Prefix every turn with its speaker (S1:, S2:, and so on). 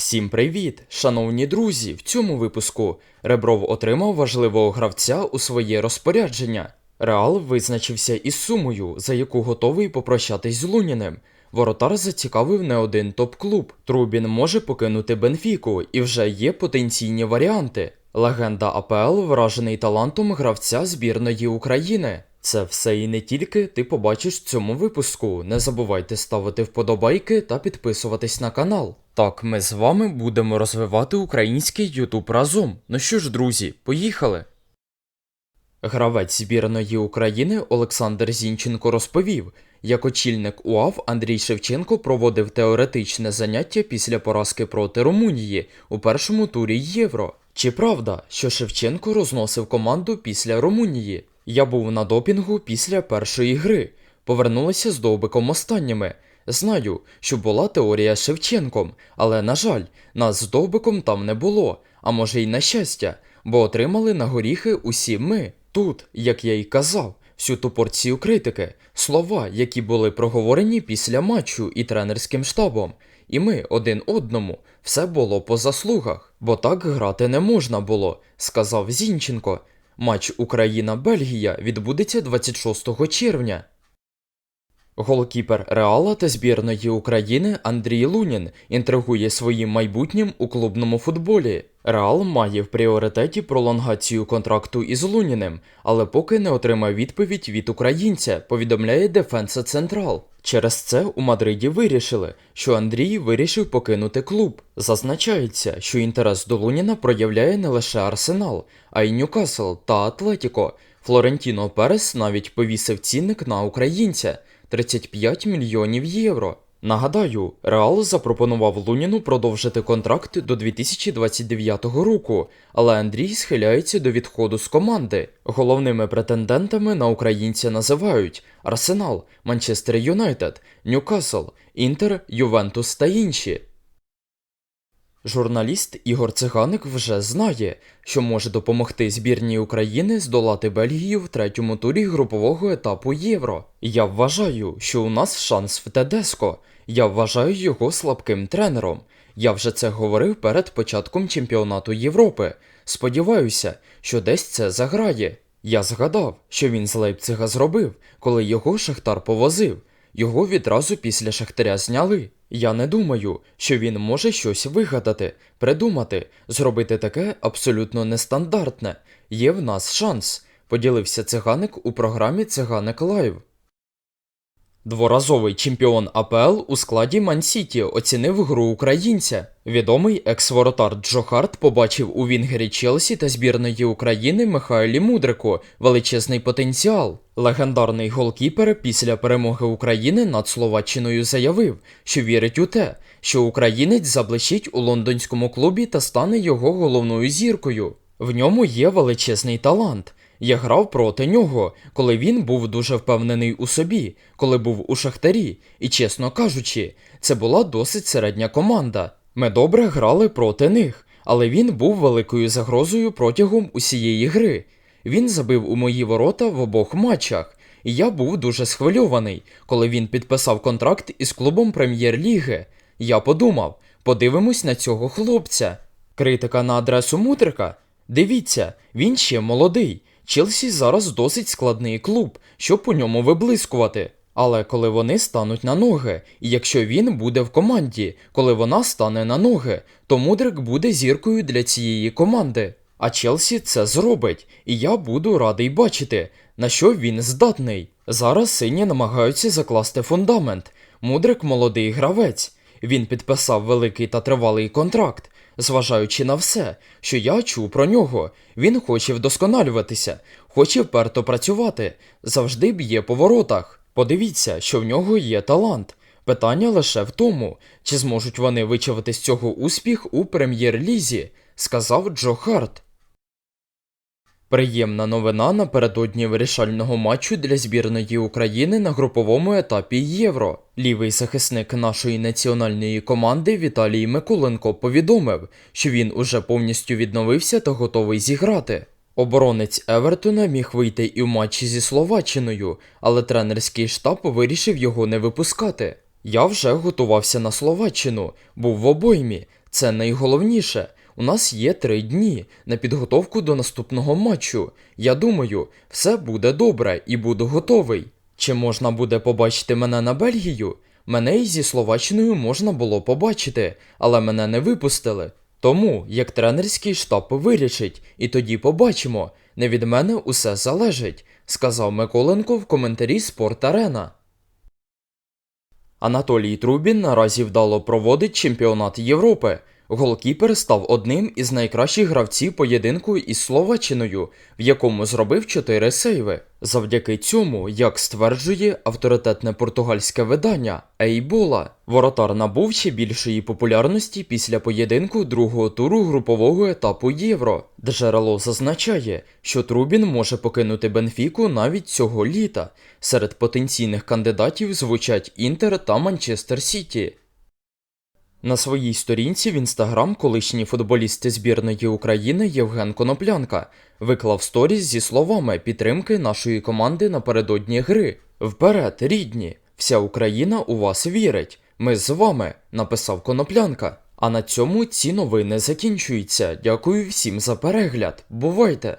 S1: Всім привіт, шановні друзі! В цьому випуску Ребров отримав важливого гравця у своє розпорядження. Реал визначився із сумою, за яку готовий попрощатись з Луніним. Воротар зацікавив не один топ-клуб. Трубін може покинути Бенфіку, і вже є потенційні варіанти. Легенда АПЛ вражений талантом гравця збірної України. Це все і не тільки ти побачиш в цьому випуску. Не забувайте ставити вподобайки та підписуватись на канал. Так, ми з вами будемо розвивати український Ютуб разом. Ну що ж, друзі, поїхали! Гравець збірної України Олександр Зінченко розповів, як очільник УАВ Андрій Шевченко проводив теоретичне заняття після поразки проти Румунії у першому турі Євро. Чи правда, що Шевченко розносив команду після Румунії? Я був на допінгу після першої гри. Повернулися з довбиком останніми. Знаю, що була теорія з Шевченком, але, на жаль, нас з довбиком там не було, а може й на щастя, бо отримали на горіхи усі ми. Тут, як я й казав, всю ту порцію критики, слова, які були проговорені після матчу і тренерським штабом. І ми один одному все було по заслугах, бо так грати не можна було, сказав Зінченко. Матч Україна-Бельгія відбудеться 26 червня. Голкіпер Реала та збірної України Андрій Лунін інтригує своїм майбутнім у клубному футболі. Реал має в пріоритеті пролонгацію контракту із Луніним, але поки не отримав відповідь від українця, повідомляє Дефенса Централ. Через це у Мадриді вирішили, що Андрій вирішив покинути клуб. Зазначається, що інтерес до Луніна проявляє не лише Арсенал, а й Ньюкасл та Атлетіко. Флорентіно Перес навіть повісив цінник на українця 35 мільйонів євро. Нагадаю, Реал запропонував Луніну продовжити контракт до 2029 року, але Андрій схиляється до відходу з команди. Головними претендентами на українця називають Арсенал, Манчестер Юнайтед, Ньюкасл, Інтер, Ювентус та інші. Журналіст Ігор Циганик вже знає, що може допомогти збірній України здолати Бельгію в третьому турі групового етапу Євро. Я вважаю, що у нас шанс в Тедеско. Я вважаю його слабким тренером. Я вже це говорив перед початком чемпіонату Європи. Сподіваюся, що десь це заграє. Я згадав, що він з Лейпцига зробив, коли його Шахтар повозив. Його відразу після Шахтаря зняли. Я не думаю, що він може щось вигадати, придумати, зробити таке абсолютно нестандартне. Є в нас шанс, поділився циганик у програмі Циганик Лайв. Дворазовий чемпіон АПЛ у складі Ман-Сіті оцінив гру українця. Відомий екс-воротар Джо Харт побачив у Вінгері Челсі та збірної України Михайлі Мудрику величезний потенціал. Легендарний голкіпер після перемоги України над Словаччиною заявив, що вірить у те, що українець заблищить у лондонському клубі та стане його головною зіркою. В ньому є величезний талант. Я грав проти нього, коли він був дуже впевнений у собі, коли був у Шахтарі, і, чесно кажучи, це була досить середня команда. Ми добре грали проти них, але він був великою загрозою протягом усієї гри. Він забив у мої ворота в обох матчах, і я був дуже схвильований, коли він підписав контракт із клубом прем'єр-ліги. Я подумав, подивимось на цього хлопця. Критика на адресу Мудрика? Дивіться, він ще молодий. Челсі зараз досить складний клуб, щоб у ньому виблискувати. Але коли вони стануть на ноги, і якщо він буде в команді, коли вона стане на ноги, то Мудрик буде зіркою для цієї команди. А Челсі це зробить, і я буду радий бачити, на що він здатний. Зараз сині намагаються закласти фундамент. Мудрик молодий гравець. Він підписав великий та тривалий контракт. Зважаючи на все, що я чув про нього, він хоче вдосконалюватися, хоче вперто працювати, завжди б'є по воротах. Подивіться, що в нього є талант. Питання лише в тому, чи зможуть вони вичавити з цього успіх у прем'єр-лізі, сказав Джо Харт. Приємна новина напередодні вирішального матчу для збірної України на груповому етапі Євро. Лівий захисник нашої національної команди Віталій Миколенко повідомив, що він уже повністю відновився та готовий зіграти. Оборонець Евертона міг вийти і в матчі зі Словаччиною, але тренерський штаб вирішив його не випускати. Я вже готувався на Словаччину, був в обоймі. Це найголовніше. У нас є три дні на підготовку до наступного матчу. Я думаю, все буде добре і буду готовий. Чи можна буде побачити мене на Бельгію? Мене і зі Словаччиною можна було побачити, але мене не випустили. Тому як тренерський штаб вирішить, і тоді побачимо. Не від мене усе залежить, сказав Миколенко в коментарі Спорт Арена. Анатолій Трубін наразі вдало проводить чемпіонат Європи. Голкіпер став одним із найкращих гравців поєдинку із Словаччиною, в якому зробив 4 сейви. Завдяки цьому, як стверджує авторитетне португальське видання Ейбола, воротар набув ще більшої популярності після поєдинку другого туру групового етапу Євро. Джерело зазначає, що Трубін може покинути Бенфіку навіть цього літа. Серед потенційних кандидатів звучать Інтер та Манчестер Сіті. На своїй сторінці в інстаграм колишній футболіст збірної України Євген Коноплянка виклав сторіс зі словами підтримки нашої команди напередодні гри. Вперед, рідні! Вся Україна у вас вірить. Ми з вами, написав Коноплянка. А на цьому ці новини закінчуються. Дякую всім за перегляд. Бувайте!